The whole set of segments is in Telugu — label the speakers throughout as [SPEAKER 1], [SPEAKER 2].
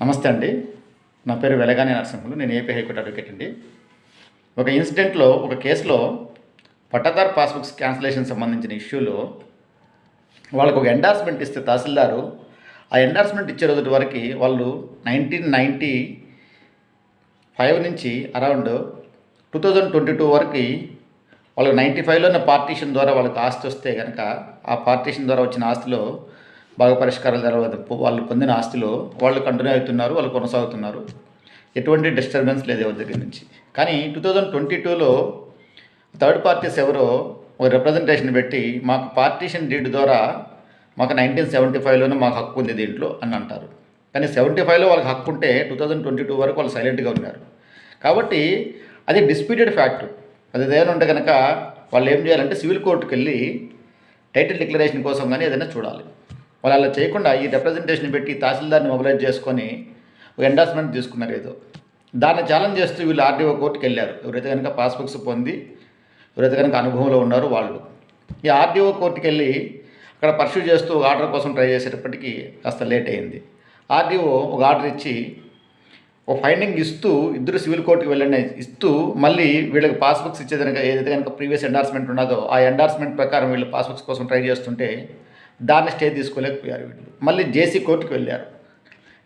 [SPEAKER 1] నమస్తే అండి. నా పేరు వెలగాని నరసింహులు. నేను ఏపీ హైకోర్టు అడ్వకేట్ అండి. ఒక ఇన్సిడెంట్లో ఒక కేసులో పట్టాదారు పాస్బుక్స్ క్యాన్సిలేషన్ సంబంధించిన ఇష్యూలో వాళ్ళకు ఒక ఎండార్స్మెంట్ ఇస్తే తహసీల్దారు ఆ ఎండార్స్మెంట్ ఇచ్చే రోజు వరకు వాళ్ళు నైన్టీన్ నైంటీ ఫైవ్ నుంచి around two thousand twenty two వరకు వాళ్ళకి నైంటీ ఫైవ్లోనే పార్టీషన్ ద్వారా వాళ్ళకి ఆస్తి వస్తే కనుక ఆ పార్టీషన్ ద్వారా వచ్చిన ఆస్తిలో బాగా పరిష్కారం తర్వాత వాళ్ళు పొందిన ఆస్తిలో వాళ్ళు కంటిన్యూ అవుతున్నారు వాళ్ళు కొనసాగుతున్నారు. ఎటువంటి డిస్టర్బెన్స్ లేదు ఎవరి దగ్గర నుంచి. కానీ టూ థౌజండ్ ట్వంటీ టూలో థర్డ్ పార్టీస్ ఎవరో ఒక రిప్రజెంటేషన్ పెట్టి మాకు పార్టీషన్ డీడ్ ద్వారా మాకు నైన్టీన్ సెవెంటీ ఫైవ్లోనే మాకు హక్కు ఉంది దీంట్లో అని అంటారు. కానీ సెవెంటీ ఫైవ్లో వాళ్ళకి హక్కు ఉంటే టూ థౌజండ్ ట్వంటీ టూ వరకు వాళ్ళు సైలెంట్గా ఉన్నారు. కాబట్టి అది డిస్ప్యూటెడ్ ఫ్యాక్ట్ అది ఏదైనా ఉంటే కనుక వాళ్ళు ఏం చేయాలంటే సివిల్ కోర్టుకు వెళ్ళి టైటిల్ డిక్లరేషన్ కోసం కానీ ఏదైనా చూడాలి. వాళ్ళు అలా చేయకుండా ఈ రిప్రజెంటేషన్ పెట్టి తహసీల్దార్ని మొబిలైజ్ చేసుకొని ఎండార్స్మెంట్ తీసుకున్నారు ఏదో. దాన్ని ఛాలెంజ్ చేస్తూ వీళ్ళు ఆర్డీఓ కోర్టుకి వెళ్ళారు. ఎవరైతే కనుక పాస్బుక్స్ పొంది ఎవరైతే కనుక అనుభవంలో ఉన్నారో వాళ్ళు. ఈ ఆర్డీఓ కోర్టుకి వెళ్ళి అక్కడ పర్సూ చేస్తూ ఆర్డర్ కోసం ట్రై చేసేటప్పటికీ కాస్త లేట్ అయింది. ఆర్డీఓ ఒక ఆర్డర్ ఇచ్చి ఒక ఫైండింగ్ ఇస్తూ ఇద్దరు సివిల్ కోర్టుకి వెళ్ళండి ఇస్తూ మళ్ళీ వీళ్ళకి పాస్బుక్స్ ఇచ్చేది కనుక ఏదైతే కనుక ప్రీవియస్ ఎండార్స్మెంట్ ఉన్నదో ఆ ఎండార్స్మెంట్ ప్రకారం వీళ్ళు పాస్బుక్స్ కోసం ట్రై చేస్తుంటే దాన్ని స్టే తీసుకోలేకపోయారు వీళ్ళు. మళ్ళీ జేసీ కోర్టుకి వెళ్ళారు.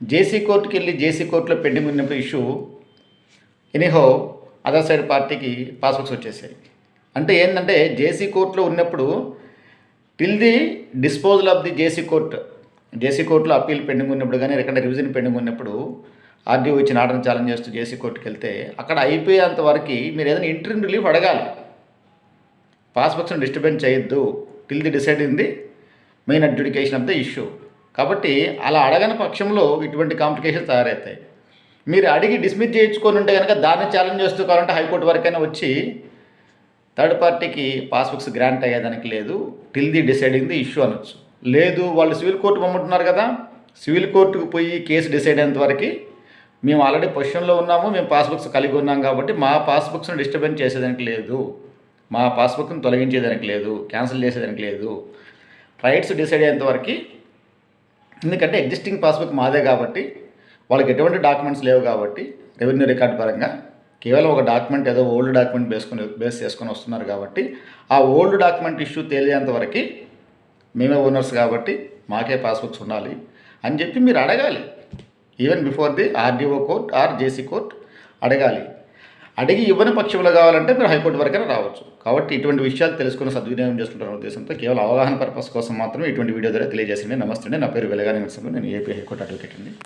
[SPEAKER 1] జేసీ కోర్టుకి వెళ్ళి జేసీ కోర్టులో పెండింగ్ ఉన్న ఇష్యూ ఎనీహో అదర్ సైడ్ పార్టీకి పాస్బుక్స్ వచ్చేసాయి. అంటే ఏంటంటే జేసీ కోర్టులో ఉన్నప్పుడు till the disposal of the JC court JC కోర్టులో అప్పీల్ పెండింగ్ ఉన్నప్పుడు కానీ ఎక్కడ రివిజన్ పెండింగ్ ఉన్నప్పుడు ఆర్డీఓ ఇచ్చిన ఆర్డర్ని ఛాలెంజ్ చేస్తూ జేసీ కోర్టుకి వెళ్తే అక్కడ అయిపోయేంత వరకు మీరు ఏదైనా ఇంటర్ రిలీఫ్ అడగాలి. పాస్బుక్స్ని డిస్టర్బెన్స్ చేయొద్దు. Till the decide in the main adjudication of the issue కాబట్టి అలా అడగని పక్షంలో ఇటువంటి కాంప్లికేషన్స్ తయారవుతాయి. మీరు అడిగి డిస్మిస్ చేయించుకొని ఉంటే కనుక దాన్ని ఛాలెంజ్ చేస్తూ కావాలంటే హైకోర్టు వరకైనా వచ్చి థర్డ్ పార్టీకి పాస్బుక్స్ గ్రాంట్ అయ్యేదానికి లేదు. Till the deciding the issue అనొచ్చు. లేదు వాళ్ళు సివిల్ కోర్టు పంపుతున్నారు కదా. సివిల్ కోర్టుకు పోయి కేసు డిసైడ్ అయ్యేంత వరకు మేము ఆల్రెడీ పొజిషన్లో ఉన్నాము మేము పాస్బుక్స్ కలిగి ఉన్నాం కాబట్టి మా పాస్బుక్స్ని డిస్టర్బెన్స్ చేసేదానికి లేదు. మా పాస్బుక్ని తొలగించేదానికి లేదు క్యాన్సిల్ చేసేదానికి లేదు. రైట్స్ డిసైడ్ అయ్యేంత వరకు ఎందుకంటే ఎగ్జిస్టింగ్ పాస్బుక్ మాదే కాబట్టి వాళ్ళకి ఎటువంటి డాక్యుమెంట్స్ లేవు కాబట్టి రెవెన్యూ రికార్డ్ పరంగా కేవలం ఒక డాక్యుమెంట్ ఏదో ఓల్డ్ డాక్యుమెంట్ బేసుకొని బేస్ చేసుకొని వస్తున్నారు కాబట్టి ఆ ఓల్డ్ డాక్యుమెంట్ ఇష్యూ తేలేంత వరకు మేమే ఓనర్స్ కాబట్టి మాకే పాస్బుక్స్ ఉండాలి అని చెప్పి మీరు అడగాలి. Even before the RDO court or JC court అడగాలి. అడిగి ఇవ్వని పక్షంలో కావాలంటే మీరు హైకోర్టు వరకైనా రావచ్చు. కాబట్టి ఇటువంటి విషయాలు తెలుసుకుని సద్వినియోగం చేసుకుంటున్న ఉద్దేశంతో కేవలం అవగాహన పర్పస్ కోసం మాత్రమే ఇటువంటి వీడియో ద్వారా తెలియజేసింది. నమస్తే అండి. నా పేరు వెలగాని నరసింహ. నేను ఏపీ హైకోర్టు అడ్వకేట్ అండి.